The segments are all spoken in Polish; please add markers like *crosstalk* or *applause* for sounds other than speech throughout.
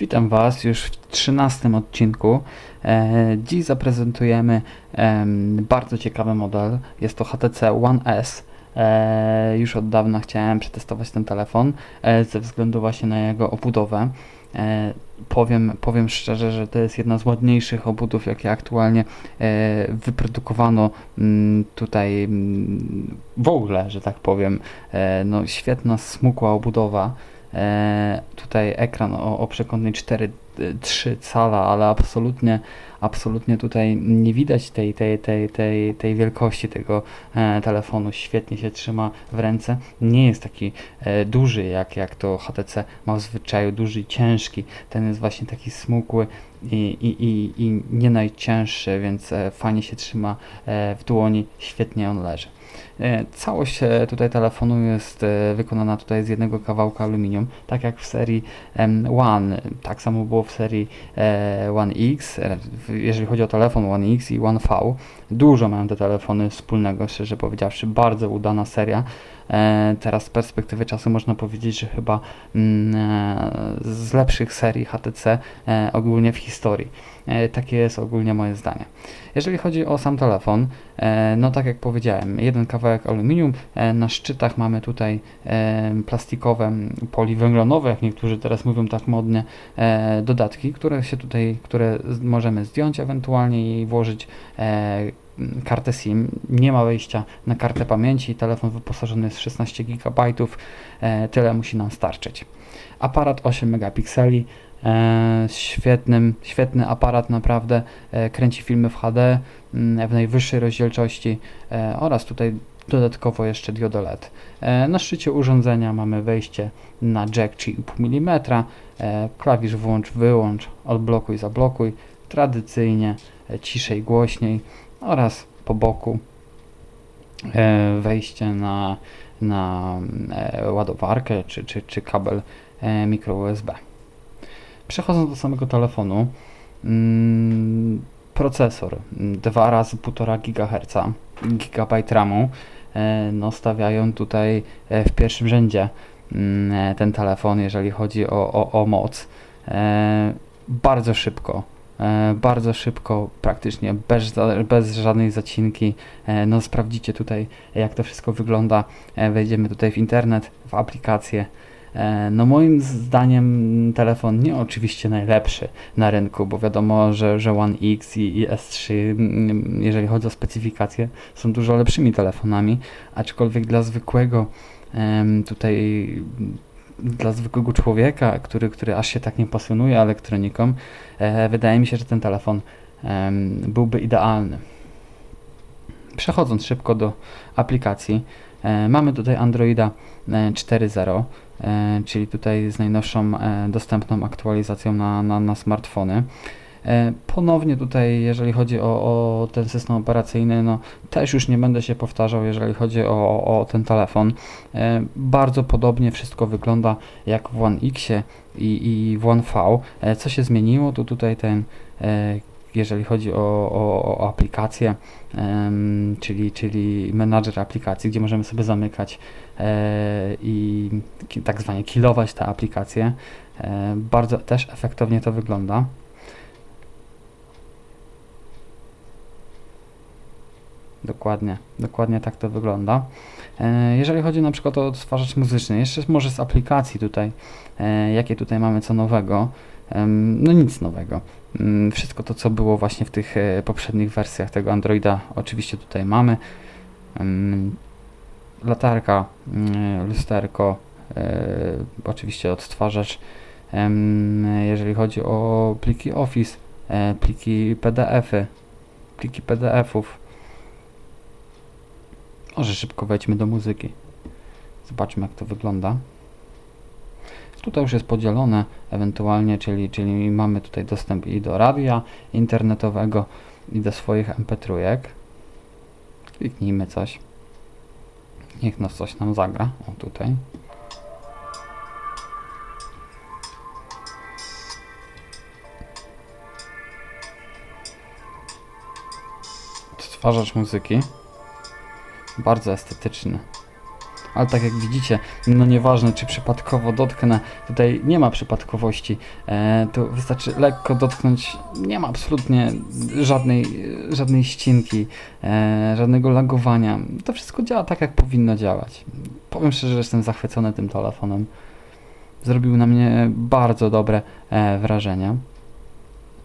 Witam Was już w 13 odcinku. E, dziś zaprezentujemy em, bardzo ciekawy model. Jest to HTC One S. E, już od dawna chciałem przetestować ten telefon e, ze względu właśnie na jego obudowę. Powiem, powiem szczerze, że to jest jedna z ładniejszych obudów, jakie aktualnie wyprodukowano mm, tutaj mm, w ogóle, że tak powiem. No, świetna, smukła obudowa. E, tutaj ekran o, o przekątnej 4,3 cala, ale absolutnie, absolutnie tutaj nie widać tej, tej, tej, tej, tej wielkości tego e, telefonu. Świetnie się trzyma w ręce. Nie jest taki e, duży, jak, jak to HTC ma w zwyczaju, duży ciężki. Ten jest właśnie taki smukły i, i, i, i nie najcięższy, więc e, fajnie się trzyma w dłoni, świetnie on leży. Całość tutaj telefonu jest wykonana tutaj z jednego kawałka aluminium, tak jak w serii One, tak samo było w serii One X, jeżeli chodzi o telefon One X i One V. Dużo mają te telefony wspólnego, szczerze powiedziawszy, bardzo udana seria. E, Teraz z perspektywy czasu można powiedzieć, że chyba mm, e, z lepszych serii HTC e, ogólnie w historii. Takie jest ogólnie moje zdanie. Jeżeli chodzi o sam telefon, no tak jak powiedziałem, jeden kawałek aluminium, na szczytach mamy tutaj plastikowe, poliwęglonowe, jak niektórzy teraz mówią tak modnie, dodatki, które się tutaj, które możemy zdjąć ewentualnie i włożyć kartę SIM. Nie ma wejścia na kartę pamięci, telefon wyposażony jest w 16 GB, e, tyle musi nam starczyć. Aparat 8 megapikseli, e, świetnym, świetny aparat naprawdę, e, kręci filmy w HD mm, w najwyższej rozdzielczości. Oraz tutaj dodatkowo jeszcze diodo LED. Na szczycie urządzenia mamy wejście na jack 3,5 mm, klawisz włącz, wyłącz, odblokuj, zablokuj, tradycyjnie ciszej, głośniej oraz po boku e, wejście na, na e, ładowarkę czy, czy, czy kabel e, mikro USB. Przechodząc do samego telefonu, mm, procesor mm, dwa razy 1,5 GHz, GB RAMu, no stawiają tutaj w pierwszym rzędzie mm, ten telefon, jeżeli chodzi o, o, o moc. Bardzo szybko, bardzo szybko, praktycznie bez, bez żadnej zacinki. E, no sprawdzicie tutaj, jak to wszystko wygląda. E, wejdziemy tutaj w internet, w aplikację. E, No moim zdaniem telefon nie oczywiście najlepszy na rynku, bo wiadomo, że, że One X i, i S3, mm, jeżeli chodzi o specyfikacje, są dużo lepszymi telefonami, aczkolwiek dla zwykłego tutaj dla zwykłego człowieka, który, który aż się tak nie pasjonuje elektroniką, e, wydaje mi się, że ten telefon em, byłby idealny. Przechodząc szybko do aplikacji, e, mamy tutaj Androida e, 4.0, e, czyli tutaj z najnowszą e, dostępną aktualizacją na, na, na smartfony. E, Ponownie tutaj, jeżeli chodzi o, o ten system operacyjny, no też już nie będę się powtarzał, jeżeli chodzi o, o, ten telefon. E, Bardzo podobnie wszystko wygląda jak w One X i, i w One V. E, Co się zmieniło, to tutaj ten, jeżeli chodzi o, o, o aplikację, em, czyli, czyli menadżer aplikacji, gdzie możemy sobie zamykać e, i tak zwanie killować te aplikacje. E, bardzo też efektownie to wygląda. Dokładnie, dokładnie tak to wygląda. E, Jeżeli chodzi na przykład o odtwarzacz muzyczny, jeszcze może z aplikacji tutaj, e, jakie tutaj mamy co nowego, no nic nowego. Mm, Wszystko to, co było właśnie w tych e, poprzednich wersjach tego Androida, oczywiście tutaj mamy. Latarka, mm, lusterko, oczywiście odtwarzacz. Jeżeli chodzi o pliki Office, pliki PDF-y, pliki PDF-ów. Może szybko wejdźmy do muzyki. Zobaczmy jak to wygląda. Tutaj już jest podzielone ewentualnie, czyli, czyli mamy tutaj dostęp i do radia internetowego i do swoich MP3. Kliknijmy coś. Niech nas coś nam zagra. O tutaj. Odtwarzacz muzyki. Bardzo estetyczny. ale tak jak widzicie, no nieważne czy przypadkowo dotknę, tutaj nie ma przypadkowości, e, tu wystarczy lekko dotknąć, nie ma absolutnie żadnej, żadnej ścinki, e, żadnego lagowania, to wszystko działa tak jak powinno działać. Powiem szczerze, że jestem zachwycony tym telefonem, zrobił na mnie bardzo dobre e, wrażenie.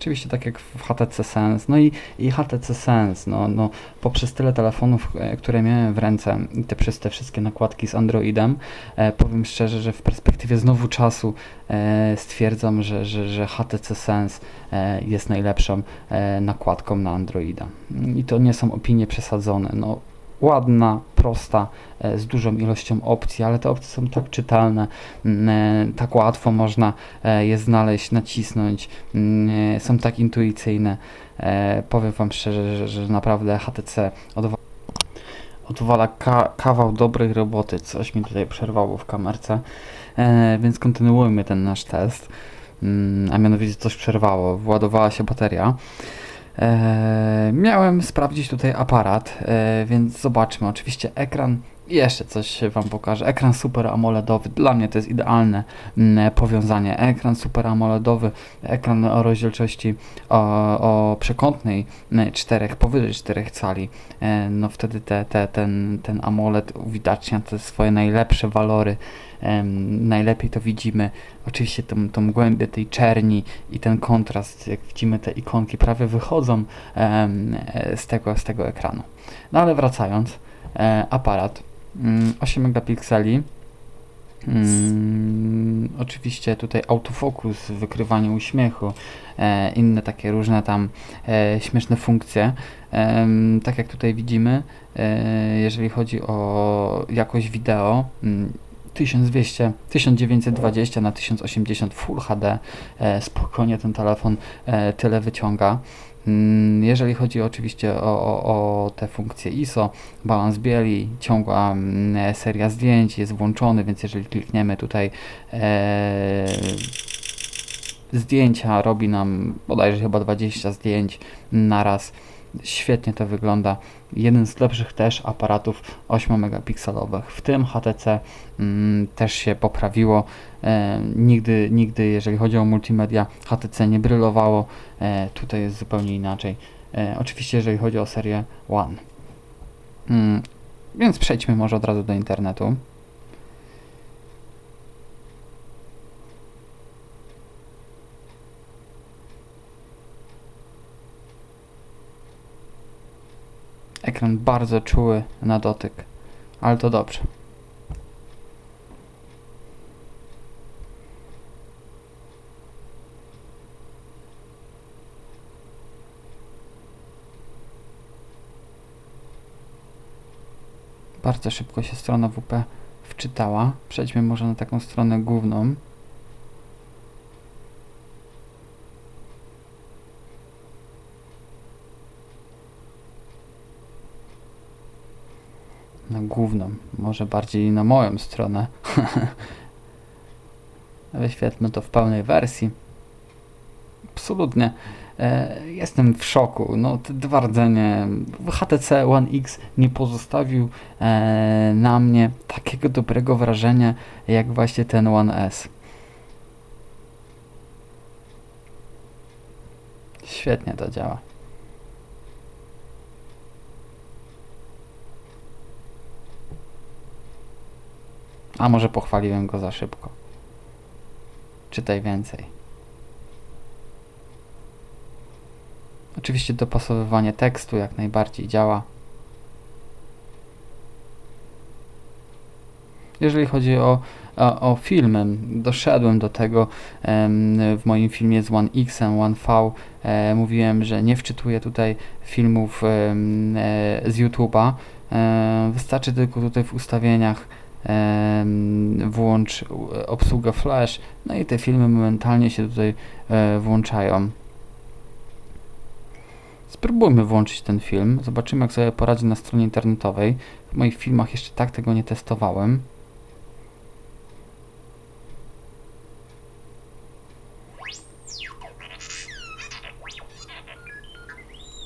Oczywiście tak jak w HTC Sense, no i, i HTC Sense, no, no poprzez tyle telefonów, e, które miałem w ręce i te przez te wszystkie nakładki z Androidem, e, powiem szczerze, że w perspektywie znowu czasu e, stwierdzam, że, że, że HTC Sense e, jest najlepszą e, nakładką na Androida. I to nie są opinie przesadzone, no ładna, prosta, e, z dużą ilością opcji, ale te opcje są tak czytelne, mm, e, tak łatwo można e, je znaleźć, nacisnąć, mm, są tak intuicyjne. Powiem Wam szczerze, że, że naprawdę HTC odwa odwala ka kawał dobrej roboty. Coś mi tutaj przerwało w kamerce, więc kontynuujmy ten nasz test. Mm, A mianowicie coś przerwało, władowała się bateria. E, miałem sprawdzić tutaj aparat, e, więc zobaczmy. Oczywiście ekran, jeszcze coś Wam pokażę. Ekran Super AMOLEDowy, dla mnie to jest idealne mm, powiązanie. Ekran Super AMOLEDowy, ekran o rozdzielczości o, o przekątnej 4, powyżej 4 cali. E, no wtedy te, te, ten, ten AMOLED uwidacznia te swoje najlepsze walory. Najlepiej to widzimy oczywiście tą, tą głębię tej czerni i ten kontrast, jak widzimy te ikonki prawie wychodzą e, z, tego, z tego ekranu. No ale wracając, e, aparat mm, 8 megapikseli. Mm, oczywiście tutaj autofokus, wykrywanie uśmiechu, e, inne takie różne tam e, śmieszne funkcje. Em, tak jak tutaj widzimy, e, jeżeli chodzi o jakość wideo, mm, 1200, 1920 na 1080 Full HD, e, spokojnie ten telefon e, tyle wyciąga. Mm, Jeżeli chodzi oczywiście o, o, o te funkcje ISO, balans bieli, ciągła mm, seria zdjęć jest włączony, więc jeżeli klikniemy tutaj e, zdjęcia, robi nam bodajże chyba 20 zdjęć naraz. Świetnie to wygląda. Jeden z lepszych też aparatów 8 megapikselowych. W tym HTC mm, też się poprawiło. E, nigdy, nigdy, jeżeli chodzi o multimedia, HTC nie brylowało. E, tutaj jest zupełnie inaczej. E, oczywiście, jeżeli chodzi o serię One. Mm, więc przejdźmy może od razu do internetu. Ekran bardzo czuły na dotyk, ale to dobrze. Bardzo szybko się strona WP wczytała. Przejdźmy może na taką stronę główną. Na główną, może bardziej na moją stronę. *laughs* Wyświetlmy to w pełnej wersji. Absolutnie. E, jestem w szoku. No, dwa rdzenie. HTC One X nie pozostawił e, na mnie takiego dobrego wrażenia, jak właśnie ten One S. Świetnie to działa. A może pochwaliłem go za szybko. Czytaj więcej. Oczywiście dopasowywanie tekstu jak najbardziej działa. Jeżeli chodzi o, o, o filmy, doszedłem do tego w moim filmie z One X, One V. E, mówiłem, że nie wczytuję tutaj filmów e, z YouTube'a. E, wystarczy tylko tutaj w ustawieniach włącz obsługę flash, no i te filmy momentalnie się tutaj e, włączają. Spróbujmy włączyć ten film, zobaczymy jak sobie poradzi na stronie internetowej. W moich filmach jeszcze tak tego nie testowałem.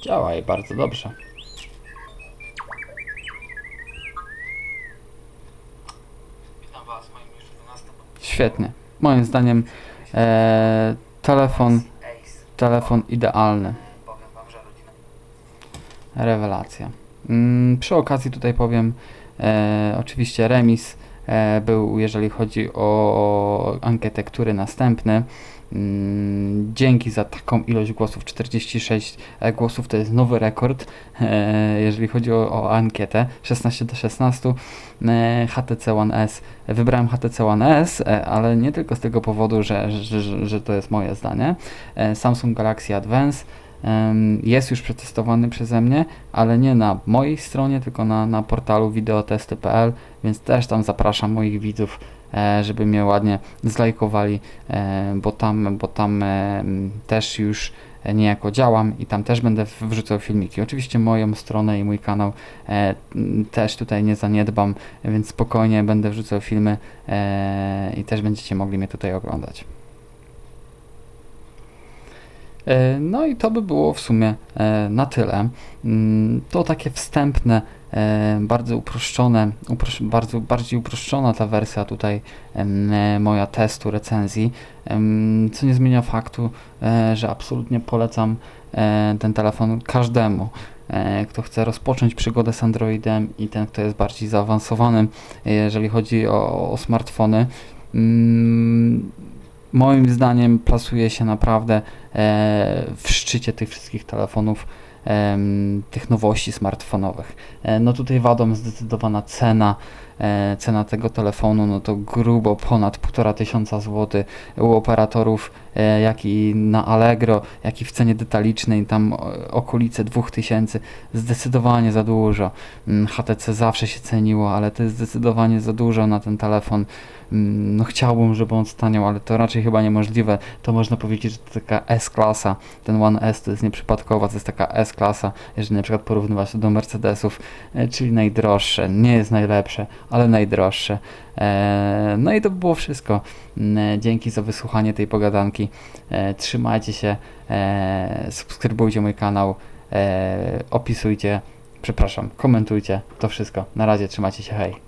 Działa i bardzo dobrze. Świetnie. Moim zdaniem e, telefon, telefon idealny. Rewelacja. Mm, przy okazji tutaj powiem, e, oczywiście remis był, jeżeli chodzi o ankietę, który następny. Mm, dzięki za taką ilość głosów, 46 e, głosów to jest nowy rekord, e, jeżeli chodzi o, o ankietę, 16 do 16, e, HTC One S. Wybrałem HTC One S, e, ale nie tylko z tego powodu, że, że, że, to jest moje zdanie. E, Samsung Galaxy Advance jest już przetestowany przeze mnie, ale nie na mojej stronie, tylko na, na portalu wideotesty.pl, więc też tam zapraszam moich widzów, e, żeby mnie ładnie zlajkowali, e, bo tam, bo tam e, też już niejako działam i tam też będę wrzucał filmiki. Oczywiście moją stronę i mój kanał e, też tutaj nie zaniedbam, więc spokojnie będę wrzucał filmy e, i też będziecie mogli mnie tutaj oglądać. E, No i to by było w sumie e, na tyle. Mm, To takie wstępne, e, bardzo uproszczone, uprosz bardzo bardziej uproszczona ta wersja tutaj moja testu, recenzji, co nie zmienia faktu, że absolutnie polecam ten telefon każdemu, kto chce rozpocząć przygodę z Androidem i ten, kto jest bardziej zaawansowany, jeżeli chodzi o, o smartfony. Mm, Moim zdaniem plasuje się naprawdę e, w szczycie tych wszystkich telefonów, tych nowości smartfonowych. E, no tutaj wadą zdecydowana cena, e, cena tego telefonu, no to grubo ponad 1,5 tysiąca złotych u operatorów, jak i na Allegro, jak i w cenie detalicznej, tam okolice 2000, zdecydowanie za dużo. Mm, HTC zawsze się ceniło, ale to jest zdecydowanie za dużo na ten telefon. Mm, No chciałbym, żeby on staniał, ale to raczej chyba niemożliwe. To można powiedzieć, że to taka S-klasa. Ten One S to jest nieprzypadkowa, to jest taka S-klasa, jeżeli na przykład porównywać to do Mercedesów, e, czyli najdroższe. Nie jest najlepsze, ale najdroższe. E, No i to by było wszystko. Mm, Dzięki za wysłuchanie tej pogadanki. E, Trzymajcie się, e, subskrybujcie mój kanał, e, opisujcie, przepraszam, komentujcie. To wszystko. Na razie, trzymajcie się, hej.